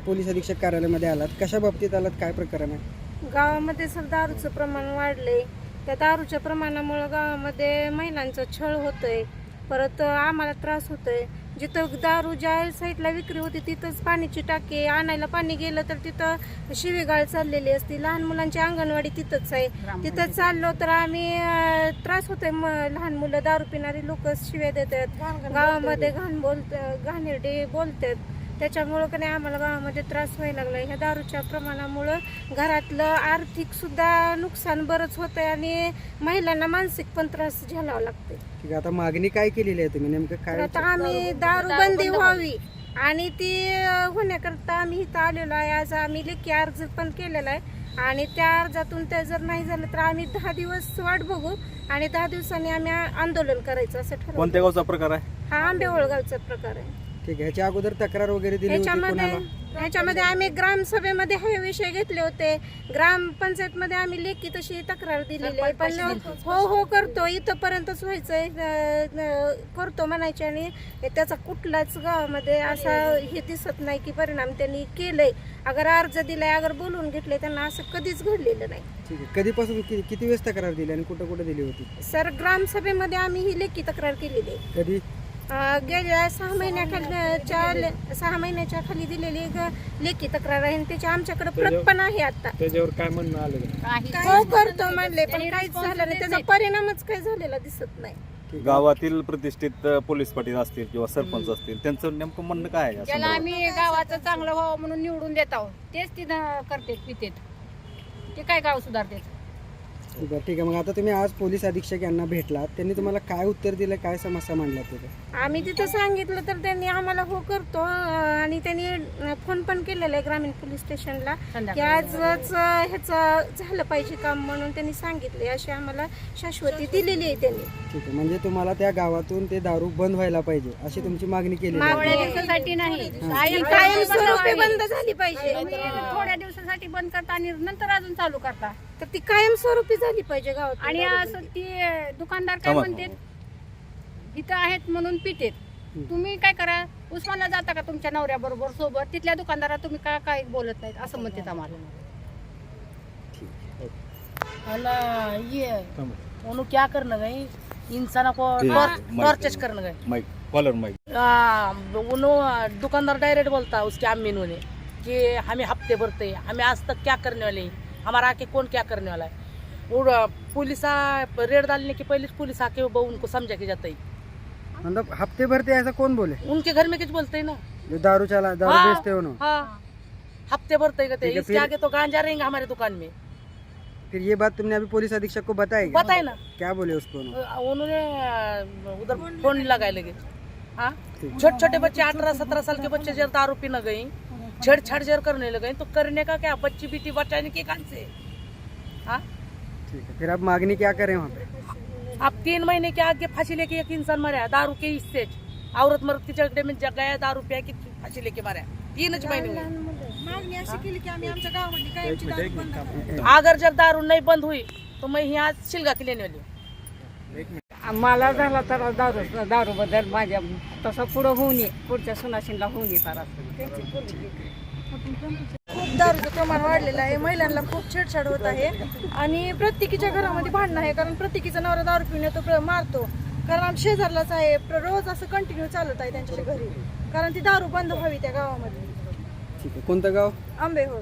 अधीक्षक कार्यालयामध्ये आलात. कशा बाबतीत आलात? काय प्रकरण आहे? गावामध्ये सर दारूचं प्रमाण वाढलंय. त्या दारूच्या प्रमाणामुळं गावामध्ये महिलांचा छळ होतोय. परत आम्हाला त्रास होतोय. जिथं दारू ज्या साईडला विक्री होती तिथंच पाण्याची टाकी आणायला पाणी गेलं तर तिथं शिवीगाळ चाललेली असती. लहान मुलांची अंगणवाडी तिथंच आहे. तिथं चाललो तर आम्ही अं, त्रास होतोय. म- लहान मुलं दारू पिणारी लोक शिव्या देतात. गावामध्ये घाण बोलत घाणेरडे बोलतात. त्याच्यामुळं का नाही आम्हाला गावामध्ये त्रास व्हायला लागला. ह्या दारूच्या प्रमाणामुळं घरातलं आर्थिक सुद्धा नुकसान बरंच होतंय आणि महिलांना मानसिक पण त्रास झेलावा लागते ठीक आहे आता मागणी काय केलेली आहे तुम्ही? नेमकं तर काय आता आम्ही दारू बंदी व्हावी. आणि ती अं, होण्याकरता आम्ही इथं आलेलो आहे. आज आम्ही लेखी अर्ज पण केलेला आहे. आणि त्या अर्जातून ते जर नाही झालं तर आम्ही दहा दिवस वाट बघू आणि दहा दिवसांनी आम्ही आ- आंदोलन करायचं असं ठरवलं. कोणत्या गावचा प्रकार आहे? हा आंबेओळगावचा प्रकार आहे. ठीक आहे. ह्याच्या अगोदर तक्रार वगैरे दिली होती ह्याच्यामध्ये कोणाला? ह्याच्यामध्ये आम्ही ग्रामसभेमध्ये हे विषय घेतले होते. ग्रामपंचायत मध्ये आम्ही लेखी तशी तक्रार दिलेली आहे. पण हो हो करतो. इथपर्यंतच व्हायचंय. अं, करतो म्हणायचे आणि त्याचा कुठलाच गावामध्ये असा हे दिसत नाही की परिणाम त्यांनी केलंय. अगर अर्ज दिलाय अगर बोलवून घेतले त्यांना असं कधीच घडलेलं नाही. ठीक आहे. कधीपासून कि- किती वेळेस तक्रार दिली आणि कुठं कुठं दिली होती? सर ग्रामसभेमध्ये आम्ही ही लेखी तक्रार केलेली आहे. कधी? गेल्या सहा महिन्याखालच्या सहा महिन्याच्या खाली दिलेली एक लेखी तक्रार आहे त्याची आमच्याकडे प्रत पण आहे आता. त्याच्यावर काय म्हणणं आलं हो करतो म्हणले पण काहीच झालं नाही. त्याचा परिणामच काही झालेला दिसत नाही. गावातील प्रतिष्ठित पोलीस पाटील असतील किंवा सरपंच असतील त्यांचं नेमकं म्हणणं काय आहे? त्याला? आम्ही गावाचं चांगलं व्हावं म्हणून निवडून देत आहोत. तेच तिथं करतेत पितेत. ते काय गाव सुधारतेत? बरं ठीक आहे. मग आता तुम्ही आज पोलीस अधीक्षक यांना भेटलात. त्यांनी तुम्हाला काय उत्तर दिलं काय समस्या मांडल्या तिथे आम्ही तिथं सांगितलं तर त्यांनी आम्हाला हो करतो. अं, आणि त्यांनी फोन पण केलेला आहे ग्रामीण पोलीस स्टेशनला की आजच अं, ह्याचं झालं पाहिजे काम म्हणून त्यांनी सांगितले. अशी आम्हाला शाश्वती दिलेली आहे त्यांनी. ठीक आहे. म्हणजे तुम्हाला त्या गावातून ते दारू बंद व्हायला पाहिजे अशी तुमची मागणी केली दिवसासाठी नाही. कायमस्वरूपी बंद झाली पाहिजे. थोड्या दिवसासाठी बंद करता आणि नंतर अजून चालू करता. तर ती कायमस्वरूपी झाली पाहिजे गावात. आणि असं ती दुकानदार काय थांबा. म्हणतात इथं आहेत म्हणून पितेत तुम्ही काय करा उस्मानला जाता का तुमच्या नवऱ्या बरोबर सोबत? तिथल्या दुकानदारा तुम्ही का काय बोलत नाहीत? असं म्हणतात आम्हाला. ये. थांबा. उन्हों क्या करना गई इंसान को ते टॉर्च- माइक- टॉर्चेस करना गए माईक कॉलर माईक. आ, उन्हों दुकानदार डायरेक्ट बोलता उसके ने कि हमें हफ्ते भरते हैं, हमें आज तक क्या करने वाले हैं, हमारा आके कौन क्या करने वाला है? और पुलिस रेड डालने के पहले पुलिस आके वो उनको समझा के जाता है। मतलब हफ़्ते भर ते ऐसा कौन बोले? उनके घर में कुछ बोलते हैं ना। जो दारू चला दारू हाँ, बेचते हो हाँ। हफ़्ते भरते कहते इसके आगे तो गांजा रहेंगे हमारे दुकान में। फिर ये बात तुमने अभी पुलिस अधीक्षक को बताई? बताए ना। क्या बोले उसको उन्होंने? उधर फ़ोन लगाए लगे। हाँ? छोटे छोटे बच्चे अठारह सत्रह साल के बच्चे जब दारू पीने गए छेड़छाड़ जर करने लगे तो करने का क्या? बच्ची बेटी बचाने के कान से। हाँ? ठीक है फिर आप मांगनी क्या करें वहाँ पे? अब तीन महीने के आगे फांसी लेके एक इंसान मरा दारू के इससे। औरत मर्द की झगड़े में जग गया दारू पिया की फांसी लेके मारा तीनच महीने अगर जब दारू नहीं बंद हुई तो मैं यहाँ शिलगा के लेने वाली मला झाला तर दारू दारूबद्दल माझ्या तसं पुढं होऊ नये पुढच्या सुनाशीला होऊ नये तर खूप दारूचं प्रमाण वाढलेलं आहे. महिलांना खूप छेडछाड होत आहे. आणि प्रत्येकीच्या घरामध्ये भांडणं आहे कारण प्रत्येकीचा नवरा दारू पिऊन येतो प्र- मारतो. कारण आम शेजारलाच आहे प्र- रोज असं कंटिन्यू चालत आहे त्यांच्या घरी. कारण ती दारू बंद व्हावी त्या गावामध्ये. ठीक आहे. कोणतं गाव? आंबे हो